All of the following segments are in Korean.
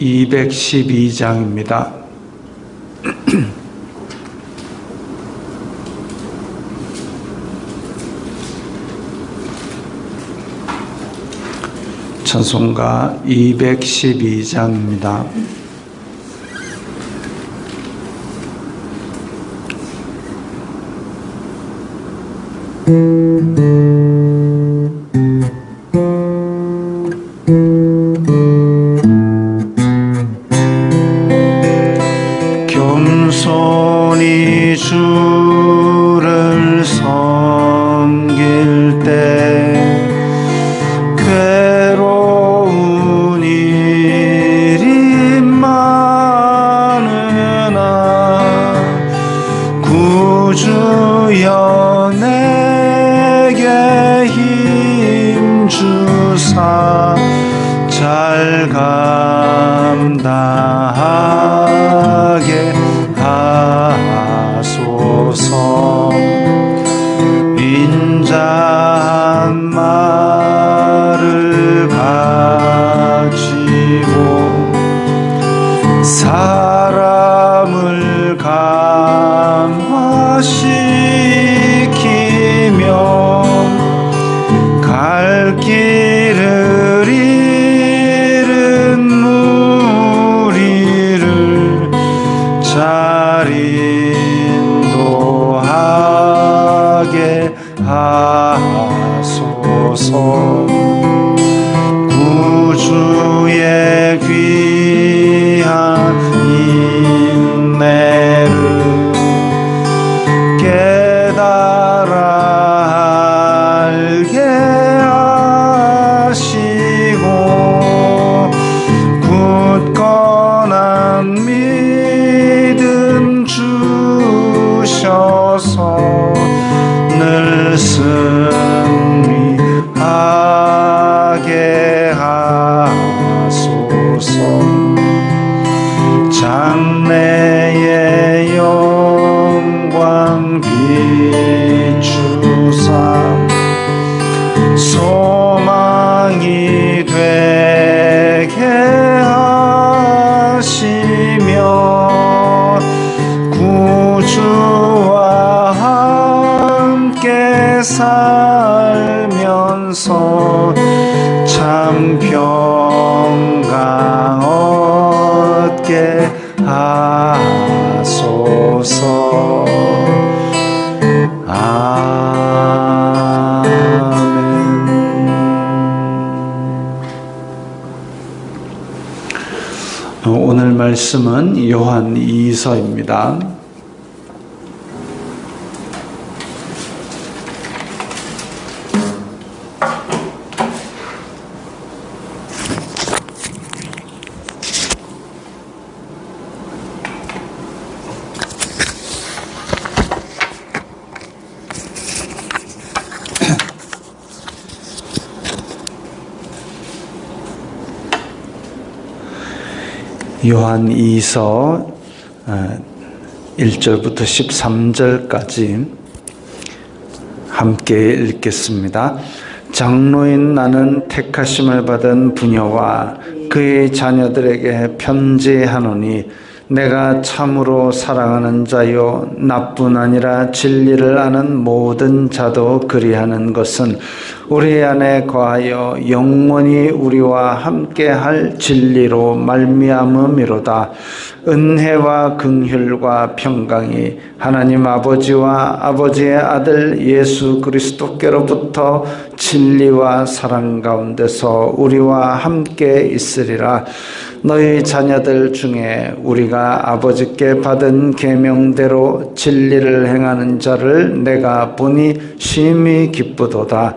212장입니다. 찬송가 212장입니다. 말씀은 요한 2서입니다. 요한 2서 1절부터 13절까지 함께 읽겠습니다. 장로인 나는 택하심을 받은 부녀와 그의 자녀들에게 편지하노니 내가 참으로 사랑하는 자요 나뿐 아니라 진리를 아는 모든 자도 그리하는 것은 우리 안에 거하여 영원히 우리와 함께 할 진리로 말미암음이로다 은혜와 긍휼과 평강이 하나님 아버지와 아버지의 아들 예수 그리스도께로부터 진리와 사랑 가운데서 우리와 함께 있으리라 너희 자녀들 중에 우리가 아버지께 받은 계명대로 진리를 행하는 자를 내가 보니 심히 기쁘도다.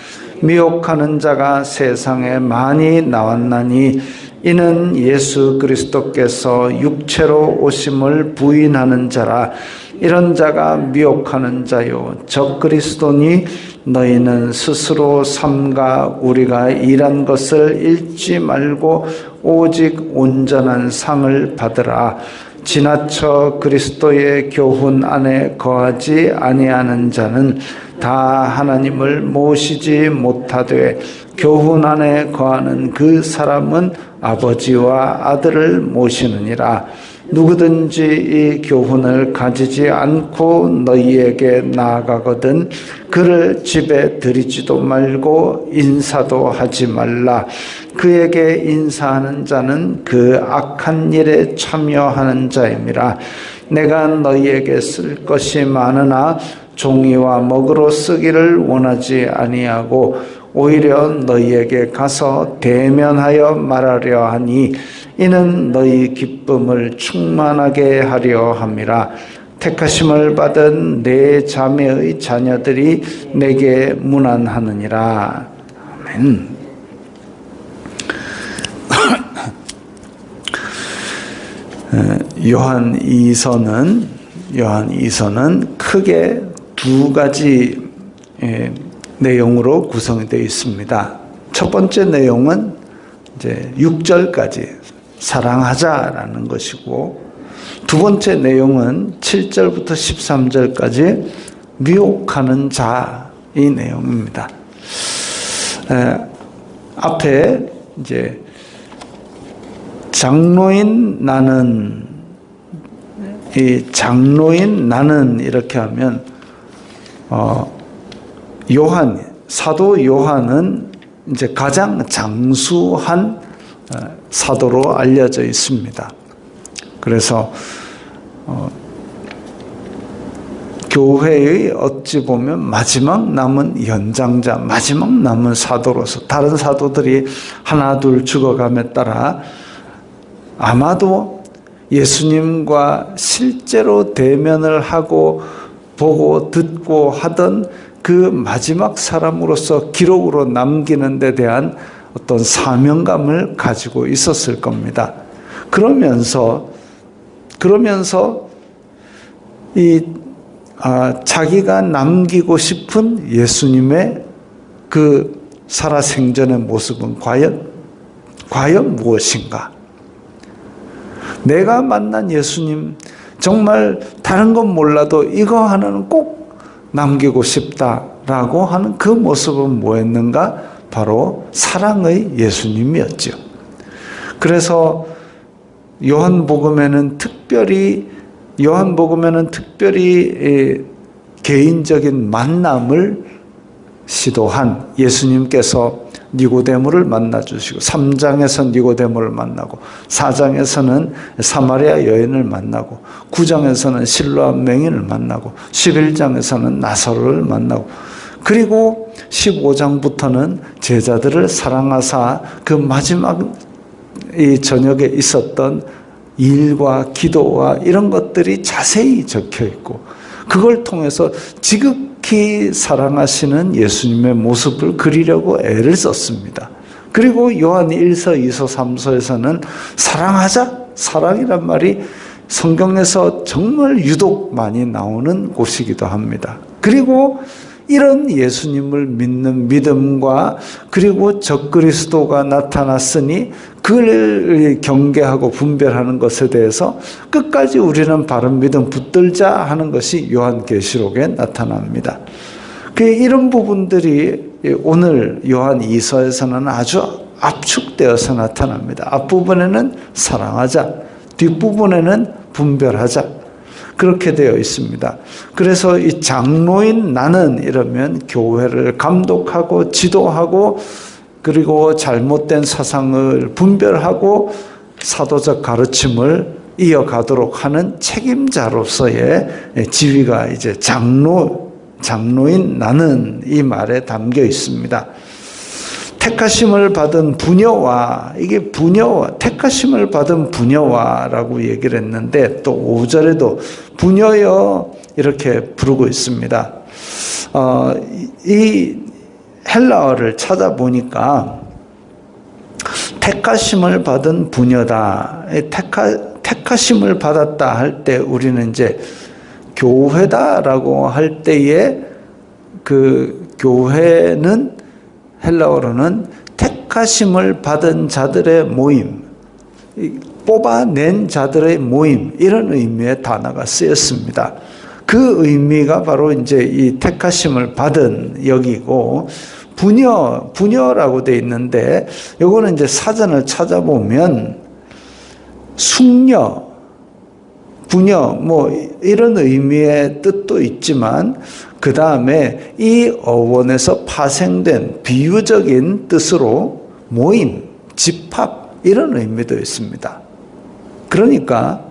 미혹하는 자가 세상에 많이 나왔나니 이는 예수 그리스도께서 육체로 오심을 부인하는 자라. 이런 자가 미혹하는 자요. 적 그리스도니 너희는 스스로 삼가 우리가 일한 것을 잃지 말고 오직 온전한 상을 받으라 지나쳐 그리스도의 교훈 안에 거하지 아니하는 자는 다 하나님을 모시지 못하되 교훈 안에 거하는 그 사람은 아버지와 아들을 모시느니라 누구든지 이 교훈을 가지지 않고 너희에게 나아가거든 그를 집에 들이지도 말고 인사도 하지 말라. 그에게 인사하는 자는 그 악한 일에 참여하는 자임이라. 내가 너희에게 쓸 것이 많으나 종이와 먹으로 쓰기를 원하지 아니하고 오히려 너희에게 가서 대면하여 말하려 하니 이는 너희 기쁨을 충만하게 하려 함이라 택하심을 받은 내 자매의 자녀들이 내게 문안하느니라 아멘. 요한 2서는 요한 2서는 크게 두 가지 예, 내용으로 구성이 되어 있습니다. 첫 번째 내용은 이제 6절까지 사랑하자라는 것이고 두 번째 내용은 7절부터 13절까지 미혹하는 자의 내용입니다. 에, 앞에 이제 장로인 나는 이 장로인 나는 이렇게 하면 어 요한 사도 요한은 이제 가장 장수한 어, 사도로 알려져 있습니다. 그래서 어, 교회의 어찌 보면 마지막 남은 연장자, 마지막 남은 사도로서 다른 사도들이 하나 둘 죽어감에 따라 아마도 예수님과 실제로 대면을 하고 보고 듣고 하던 그 마지막 사람으로서 기록으로 남기는 데 대한 어떤 사명감을 가지고 있었을 겁니다. 그러면서 그러면서 이 아, 자기가 남기고 싶은 예수님의 그 살아생전의 모습은 과연 과연 무엇인가? 내가 만난 예수님 정말 다른 건 몰라도 이거 하나는 꼭 남기고 싶다라고 하는 그 모습은 뭐였는가? 바로 사랑의 예수님이었죠. 그래서 요한복음에는 특별히 요한복음에는 특별히 개인적인 만남을 시도한 예수님께서 니고데모를 만나 주시고 3장에서 니고데모를 만나고 4장에서는 사마리아 여인을 만나고 9장에서는 실로암 맹인을 만나고 11장에서는 나사로를 만나고 그리고 15장부터는 제자들을 사랑하사 그 마지막 이 저녁에 있었던 일과 기도와 이런 것들이 자세히 적혀 있고 그걸 통해서 지극히 사랑하시는 예수님의 모습을 그리려고 애를 썼습니다. 그리고 요한 1서, 2서, 3서에서는 사랑하자, 사랑이란 말이 성경에서 정말 유독 많이 나오는 곳이기도 합니다. 그리고 이런 예수님을 믿는 믿음과 그리고 적그리스도가 나타났으니 그를 경계하고 분별하는 것에 대해서 끝까지 우리는 바른 믿음 붙들자 하는 것이 요한계시록에 나타납니다. 그 이런 부분들이 오늘 요한 2서에서는 아주 압축되어서 나타납니다. 앞부분에는 사랑하자, 뒷부분에는 분별하자. 그렇게 되어 있습니다. 그래서 이 장로인 나는 이러면 교회를 감독하고 지도하고 그리고 잘못된 사상을 분별하고 사도적 가르침을 이어가도록 하는 책임자로서의 지위가 이제 장로 장로인 나는 이 말에 담겨 있습니다. 택하심을 받은 부녀와 이게 부녀와 택하심을 받은 부녀와라고 얘기를 했는데 또 5절에도 부녀여 이렇게 부르고 있습니다. 어, 이 헬라어를 찾아보니까 택하심을 받은 부녀다. 택하, 택하심을 받았다 할 때 우리는 이제 교회다라고 할 때에 그 교회는 헬라어로는 택하심을 받은 자들의 모임, 뽑아낸 자들의 모임 이런 의미의 단어가 쓰였습니다. 그 의미가 바로 이제 이 택하심을 받은 여기고 부녀 부녀라고 돼 있는데 요거는 이제 사전을 찾아보면 숙녀 부녀 뭐 이런 의미의 뜻도 있지만 그 다음에 이 어원에서 파생된 비유적인 뜻으로 모임, 집합 이런 의미도 있습니다. 그러니까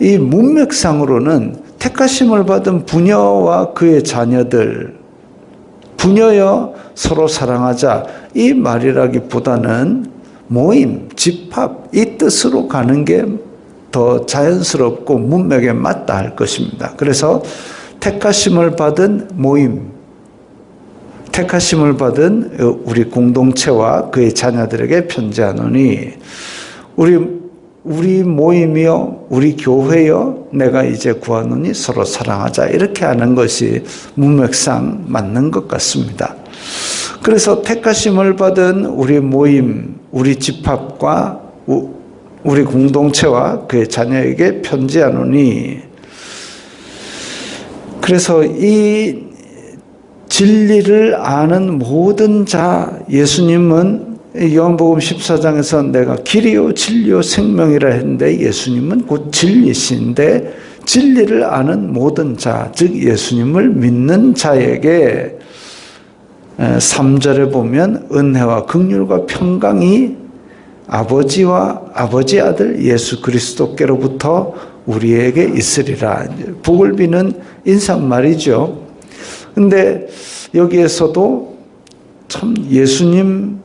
이 문맥상으로는 택하심을 받은 부녀와 그의 자녀들 부녀여 서로 사랑하자 이 말이라기보다는 모임, 집합 이 뜻으로 가는 게 더 자연스럽고 문맥에 맞다 할 것입니다. 그래서 택하심을 받은 모임, 택하심을 받은 우리 공동체와 그의 자녀들에게 편지하노니 우리 우리 모임이요, 우리 교회요, 내가 이제 구하노니 서로 사랑하자 이렇게 하는 것이 문맥상 맞는 것 같습니다. 그래서 택하심을 받은 우리 모임, 우리 집합과 우리 공동체와 그의 자녀에게 편지하노니. 그래서 이 진리를 아는 모든 자 예수님은 요한복음 14장에서 내가 길이요 진리요 생명이라 했는데 예수님은 곧 진리신데 진리를 아는 모든 자, 즉 예수님을 믿는 자에게 3절에 보면 은혜와 극률과 평강이 아버지와 아버지 아들 예수 그리스도께로부터 우리에게 있으리라. 복을 비는 인사말이죠. 근데 여기에서도 참 예수님을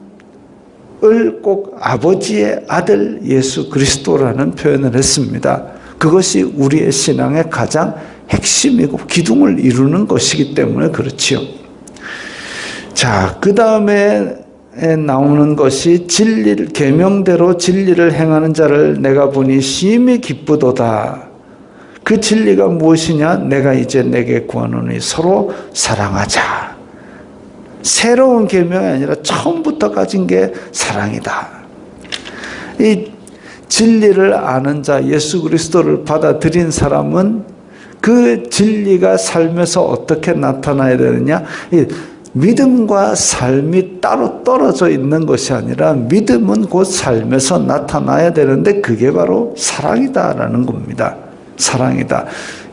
꼭 아버지의 아들 예수 그리스도라는 표현을 했습니다. 그것이 우리의 신앙의 가장 핵심이고 기둥을 이루는 것이기 때문에 그렇지요. 자, 그 다음에 나오는 것이 진리를 계명대로 진리를 행하는 자를 내가 보니 심히 기쁘도다. 그 진리가 무엇이냐? 내가 이제 내게 구하노니 서로 사랑하자. 새로운 계명이 아니라 처음부터 가진 게 사랑이다. 이 진리를 아는 자 예수 그리스도를 받아들인 사람은 그 진리가 삶에서 어떻게 나타나야 되느냐? 믿음과 삶이 따로 떨어져 있는 것이 아니라 믿음은 곧 삶에서 나타나야 되는데 그게 바로 사랑이다라는 겁니다. 사랑이다.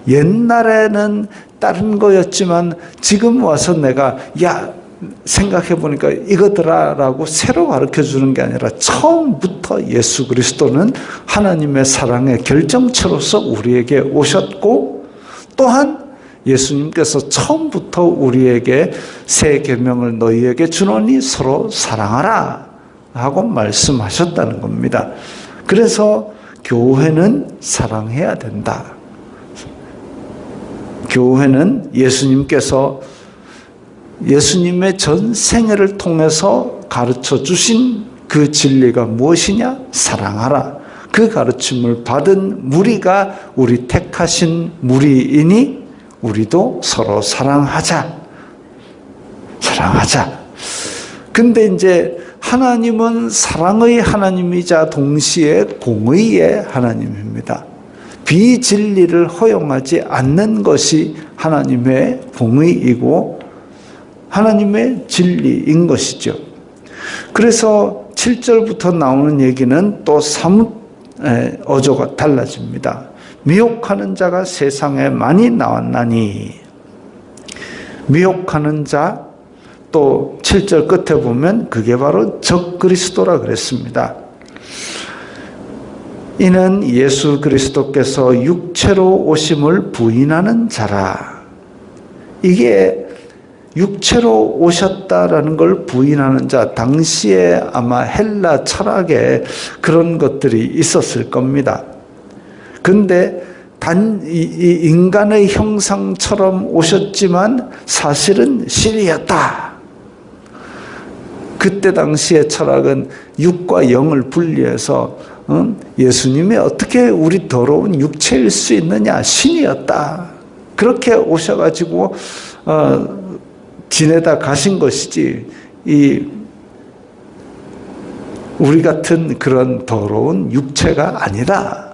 옛날에는 다른 거였지만 지금 와서 내가 야 생각해 보니까 이거더라라고 새로 가르쳐 주는 게 아니라 처음부터 예수 그리스도는 하나님의 사랑의 결정체로서 우리에게 오셨고 또한 예수님께서 처음부터 우리에게 새 계명을 너희에게 주노니 서로 사랑하라 하고 말씀하셨다는 겁니다. 그래서 교회는 사랑해야 된다. 교회는 예수님께서 예수님의 전 생애를 통해서 가르쳐 주신 그 진리가 무엇이냐? 사랑하라. 그 가르침을 받은 무리가 우리 택하신 무리이니 우리도 서로 사랑하자. 사랑하자. 근데 이제 하나님은 사랑의 하나님이자 동시에 공의의 하나님입니다. 비진리를 허용하지 않는 것이 하나님의 공의이고 하나님의 진리인 것이죠. 그래서 7절부터 나오는 얘기는 또 사뭇 어조가 달라집니다. 미혹하는 자가 세상에 많이 나왔나니 미혹하는 자 또 7절 끝에 보면 그게 바로 적 그리스도라 그랬습니다. 이는 예수 그리스도께서 육체로 오심을 부인하는 자라. 이게 육체로 오셨다라는 걸 부인하는 자, 당시에 아마 헬라 철학에 그런 것들이 있었을 겁니다. 근데 단, 이, 이 인간의 형상처럼 오셨지만 사실은 신이었다. 그때 당시의 철학은 육과 영을 분리해서 응? 예수님이 어떻게 우리 더러운 육체일 수 있느냐 신이었다. 그렇게 오셔가지고 어, 지내다 가신 것이지 이 우리 같은 그런 더러운 육체가 아니라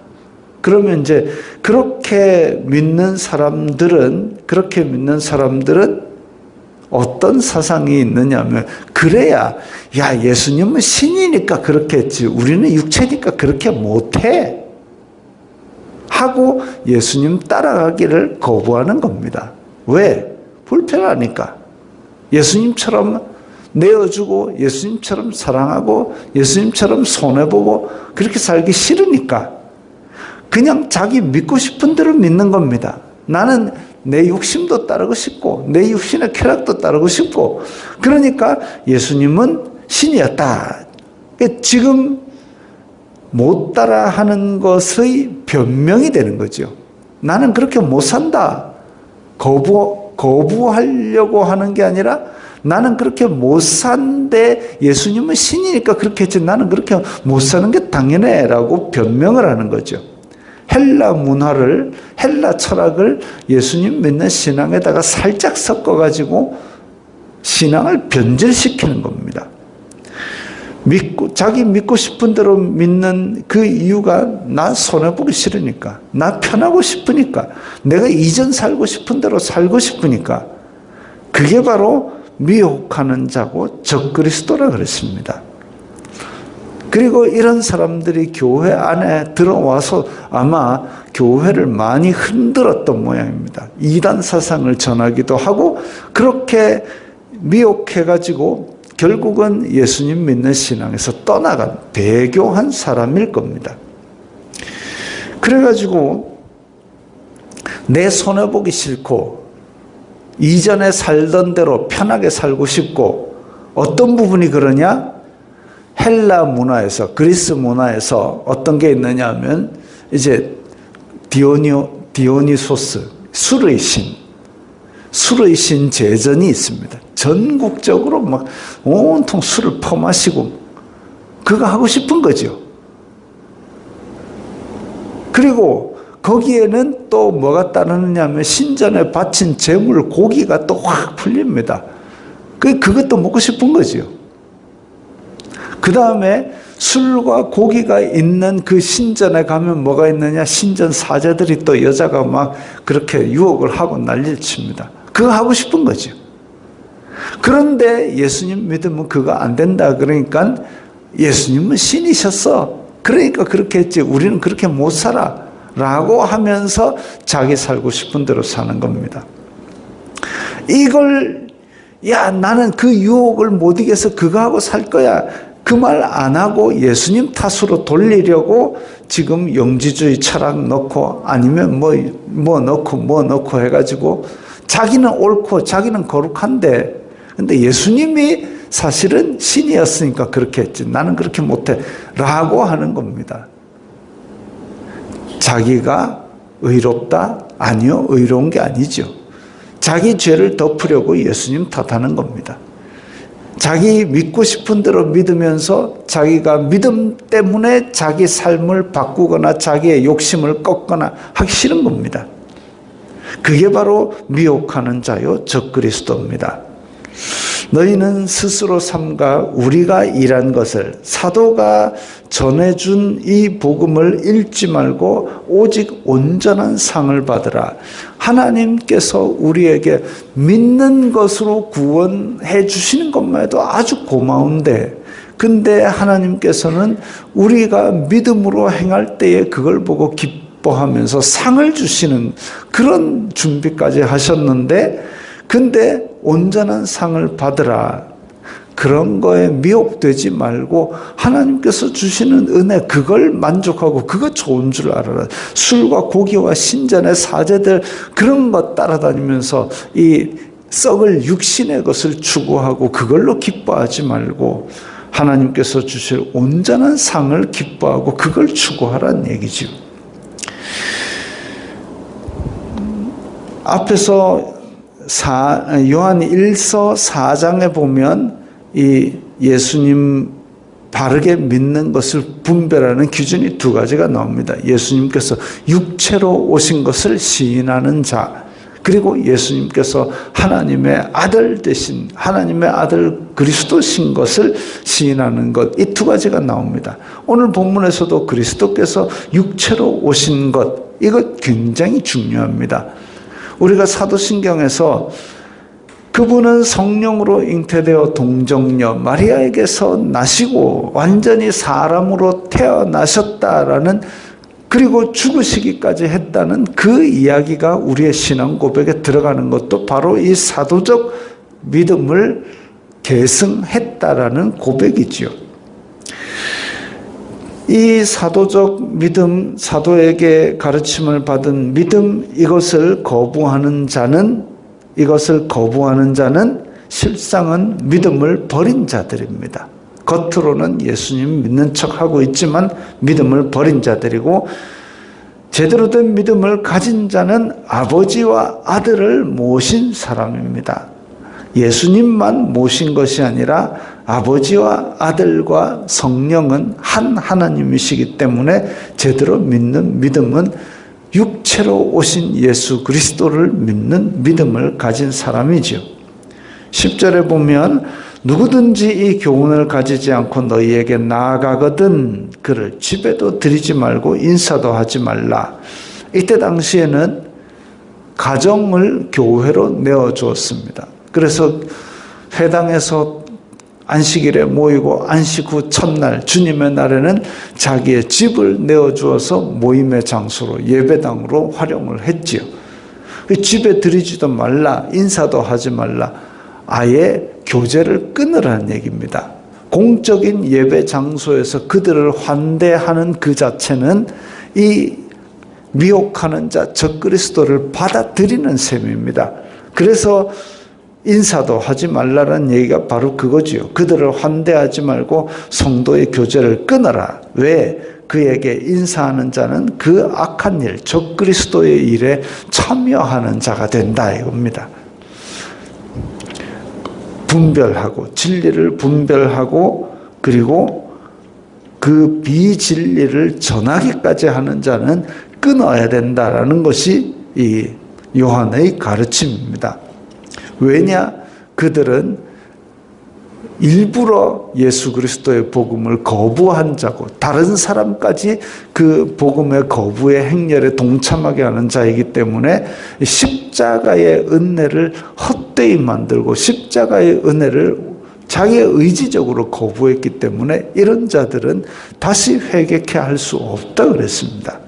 그러면 이제 그렇게 믿는 사람들은 그렇게 믿는 사람들은 어떤 사상이 있느냐면 그래야 야 예수님은 신이니까 그렇게 했지 우리는 육체니까 그렇게 못해 하고 예수님 따라가기를 거부하는 겁니다. 왜? 불편하니까. 예수님처럼 내어주고 예수님처럼 사랑하고 예수님처럼 손해보고 그렇게 살기 싫으니까 그냥 자기 믿고 싶은 대로 믿는 겁니다. 나는 내 욕심도 따르고 싶고 내 육신의 쾌락도 따르고 싶고 그러니까 예수님은 신이었다. 지금 못 따라 하는 것의 변명이 되는 거죠. 나는 그렇게 못 산다. 거부, 거부하려고 하는 게 아니라 나는 그렇게 못 산데 예수님은 신이니까 그렇게 했지 나는 그렇게 못 사는 게 당연해 라고 변명을 하는 거죠. 헬라 문화를, 헬라 철학을 예수님 믿는 신앙에다가 살짝 섞어가지고 신앙을 변질시키는 겁니다. 믿고, 자기 믿고 싶은 대로 믿는 그 이유가 나 손해 보기 싫으니까, 나 편하고 싶으니까, 내가 이전 살고 싶은 대로 살고 싶으니까, 그게 바로 미혹하는 자고 적그리스도라 그랬습니다. 그리고 이런 사람들이 교회 안에 들어와서 아마 교회를 많이 흔들었던 모양입니다. 이단 사상을 전하기도 하고 그렇게 미혹해가지고 결국은 예수님 믿는 신앙에서 떠나간 배교한 사람일 겁니다. 그래가지고 내 손해보기 싫고 이전에 살던 대로 편하게 살고 싶고 어떤 부분이 그러냐? 헬라 문화에서 그리스 문화에서 어떤 게 있느냐 하면 이제 디오니오 디오니소스 술의 신 술의 신 제전이 있습니다. 전국적으로 막 온통 술을 퍼마시고 그거 하고 싶은 거죠. 그리고 거기에는 또 뭐가 따르느냐 하면 신전에 바친 재물 고기가 또 확 풀립니다. 그 그것도 먹고 싶은 거죠. 그 다음에 술과 고기가 있는 그 신전에 가면 뭐가 있느냐? 신전 사제들이 또 여자가 막 그렇게 유혹을 하고 난리를 칩니다. 그거 하고 싶은 거죠. 그런데 예수님 믿으면 그거 안 된다. 그러니까 예수님은 신이셨어. 그러니까 그렇게 했지. 우리는 그렇게 못 살아. 라고 하면서 자기 살고 싶은 대로 사는 겁니다. 이걸, 야, 나는 그 유혹을 못 이겨서 그거 하고 살 거야. 그 말 안 하고 예수님 탓으로 돌리려고 지금 영지주의 철학 넣고 아니면 뭐, 뭐 넣고 뭐 넣고 해가지고 자기는 옳고 자기는 거룩한데 근데 예수님이 사실은 신이었으니까 그렇게 했지 나는 그렇게 못해 라고 하는 겁니다. 자기가 의롭다? 아니요, 의로운 게 아니죠. 자기 죄를 덮으려고 예수님 탓하는 겁니다. 자기 믿고 싶은 대로 믿으면서 자기가 믿음 때문에 자기 삶을 바꾸거나 자기의 욕심을 꺾거나 하기 싫은 겁니다. 그게 바로 미혹하는 자요, 적그리스도입니다. 너희는 스스로 삼가 우리가 일한 것을 사도가 전해준 이 복음을 읽지 말고 오직 온전한 상을 받으라. 하나님께서 우리에게 믿는 것으로 구원해 주시는 것만 해도 아주 고마운데, 근데 하나님께서는 우리가 믿음으로 행할 때에 그걸 보고 기뻐하면서 상을 주시는 그런 준비까지 하셨는데, 근데 온전한 상을 받으라. 그런 거에 미혹되지 말고 하나님께서 주시는 은혜 그걸 만족하고 그거 좋은 줄 알아라. 술과 고기와 신전의 사제들 그런 것 따라다니면서 이 썩을 육신의 것을 추구하고 그걸로 기뻐하지 말고 하나님께서 주실 온전한 상을 기뻐하고 그걸 추구하라는 얘기죠. 앞에서 사, 요한 1서 4장에 보면 이 예수님 바르게 믿는 것을 분별하는 기준이 두 가지가 나옵니다. 예수님께서 육체로 오신 것을 시인하는 자, 그리고 예수님께서 하나님의 아들 되신 하나님의 아들 그리스도신 것을 시인하는 것, 이 두 가지가 나옵니다. 오늘 본문에서도 그리스도께서 육체로 오신 것, 이것 굉장히 중요합니다. 우리가 사도신경에서 그분은 성령으로 잉태되어 동정녀 마리아에게서 나시고 완전히 사람으로 태어나셨다라는 그리고 죽으시기까지 했다는 그 이야기가 우리의 신앙 고백에 들어가는 것도 바로 이 사도적 믿음을 계승했다라는 고백이지요. 이 사도적 믿음, 사도에게 가르침을 받은 믿음, 이것을 거부하는 자는, 이것을 거부하는 자는 실상은 믿음을 버린 자들입니다. 겉으로는 예수님 믿는 척 하고 있지만 믿음을 버린 자들이고, 제대로 된 믿음을 가진 자는 아버지와 아들을 모신 사람입니다. 예수님만 모신 것이 아니라 아버지와 아들과 성령은 한 하나님이시기 때문에 제대로 믿는 믿음은 육체로 오신 예수 그리스도를 믿는 믿음을 가진 사람이죠. 10절에 보면 누구든지 이 교훈을 가지지 않고 너희에게 나아가거든 그를 집에도 들이지 말고 인사도 하지 말라. 이때 당시에는 가정을 교회로 내어 주었습니다. 그래서 회당에서 안식일에 모이고 안식 후 첫날 주님의 날에는 자기의 집을 내어 주어서 모임의 장소로 예배당으로 활용을 했지요. 그 집에 들이지도 말라 인사도 하지 말라 아예 교제를 끊으라는 얘기입니다. 공적인 예배 장소에서 그들을 환대하는 그 자체는 이 미혹하는 자 적그리스도를 받아들이는 셈입니다. 그래서 인사도 하지 말라는 얘기가 바로 그거지요. 그들을 환대하지 말고 성도의 교제를 끊어라. 왜? 그에게 인사하는 자는 그 악한 일, 적 그리스도의 일에 참여하는 자가 된다 이겁니다. 분별하고 진리를 분별하고 그리고 그 비진리를 전하기까지 하는 자는 끊어야 된다라는 것이 이 요한의 가르침입니다. 왜냐? 그들은 일부러 예수 그리스도의 복음을 거부한 자고 다른 사람까지 그 복음의 거부의 행렬에 동참하게 하는 자이기 때문에 십자가의 은혜를 헛되이 만들고 십자가의 은혜를 자기의 의지적으로 거부했기 때문에 이런 자들은 다시 회개케 할 수 없다 그랬습니다.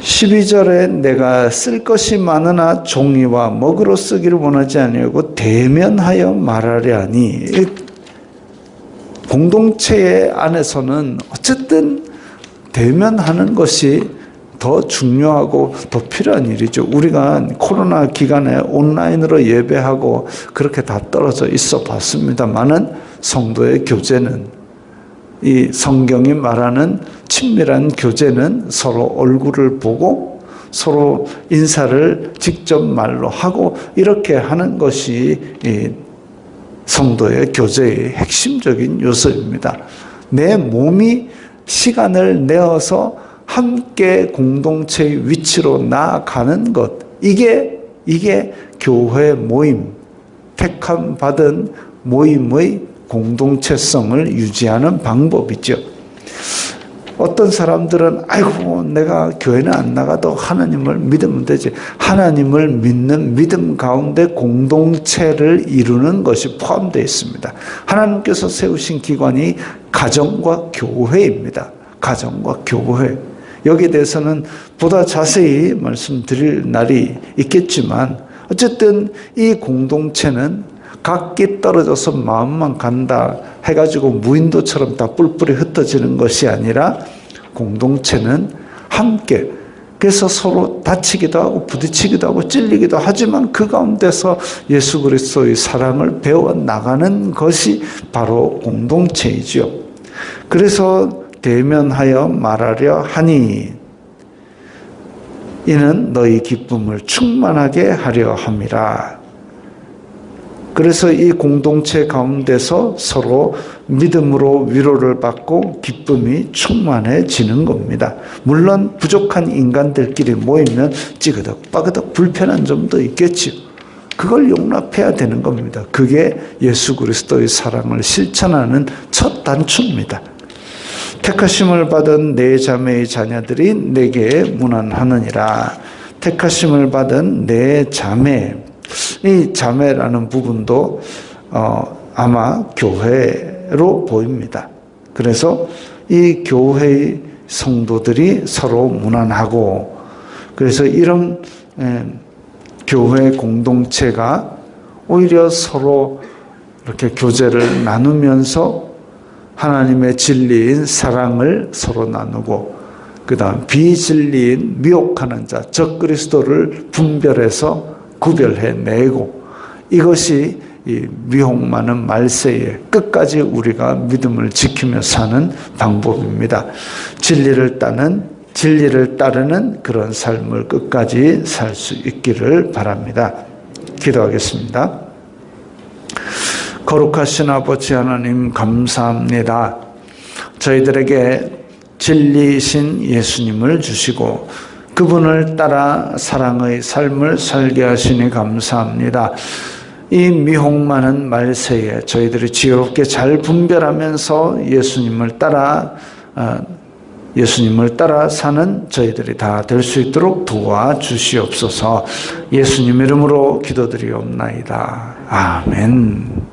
12절에 내가 쓸 것이 많으나 종이와 먹으로 쓰기를 원하지 아니하고 대면하여 말하려 하니 공동체 안에서는 어쨌든 대면하는 것이 더 중요하고 더 필요한 일이죠. 우리가 코로나 기간에 온라인으로 예배하고 그렇게 다 떨어져 있어 봤습니다만은 성도의 교제는 이 성경이 말하는 친밀한 교제는 서로 얼굴을 보고 서로 인사를 직접 말로 하고 이렇게 하는 것이 이 성도의 교제의 핵심적인 요소입니다. 내 몸이 시간을 내어서 함께 공동체의 위치로 나아가는 것 이게 이게 교회 모임 택함 받은 모임의 공동체성을 유지하는 방법이죠. 어떤 사람들은 아이고 내가 교회는 안 나가도 하나님을 믿으면 되지. 하나님을 믿는 믿음 가운데 공동체를 이루는 것이 포함되어 있습니다. 하나님께서 세우신 기관이 가정과 교회입니다. 가정과 교회. 여기에 대해서는 보다 자세히 말씀드릴 날이 있겠지만 어쨌든 이 공동체는 각기 떨어져서 마음만 간다 해가지고 무인도처럼 다 뿔뿔이 흩어지는 것이 아니라 공동체는 함께 그래서 서로 다치기도 하고 부딪히기도 하고 찔리기도 하지만 그 가운데서 예수 그리스도의 사랑을 배워 나가는 것이 바로 공동체이지요. 그래서 대면하여 말하려 하니 이는 너희 기쁨을 충만하게 하려 함이라. 그래서 이 공동체 가운데서 서로 믿음으로 위로를 받고 기쁨이 충만해지는 겁니다. 물론 부족한 인간들끼리 모이면 찌그덕 빠그덕 불편한 점도 있겠지요. 그걸 용납해야 되는 겁니다. 그게 예수 그리스도의 사랑을 실천하는 첫 단추입니다. 택하심을 받은 내 자매의 자녀들이 내게 문안하느니라. 택하심을 받은 내 자매. 이 자매라는 부분도 어, 아마 교회로 보입니다. 그래서 이 교회의 성도들이 서로 문안하고 그래서 이런 에, 교회 공동체가 오히려 서로 이렇게 교제를 나누면서 하나님의 진리인 사랑을 서로 나누고 그다음 비진리인 미혹하는 자, 적 그리스도를 분별해서 구별해 내고 이것이 이 미혹 많은 말세에 끝까지 우리가 믿음을 지키며 사는 방법입니다. 진리를 따는 진리를 따르는 그런 삶을 끝까지 살 수 있기를 바랍니다. 기도하겠습니다. 거룩하신 아버지 하나님 감사합니다. 저희들에게 진리이신 예수님을 주시고 그분을 따라 사랑의 삶을 살게 하시니 감사합니다. 이 미혹 많은 말세에 저희들이 지혜롭게 잘 분별하면서 예수님을 따라 어, 예수님을 따라 사는 저희들이 다 될 수 있도록 도와 주시옵소서. 예수님 이름으로 기도드리옵나이다. 아멘.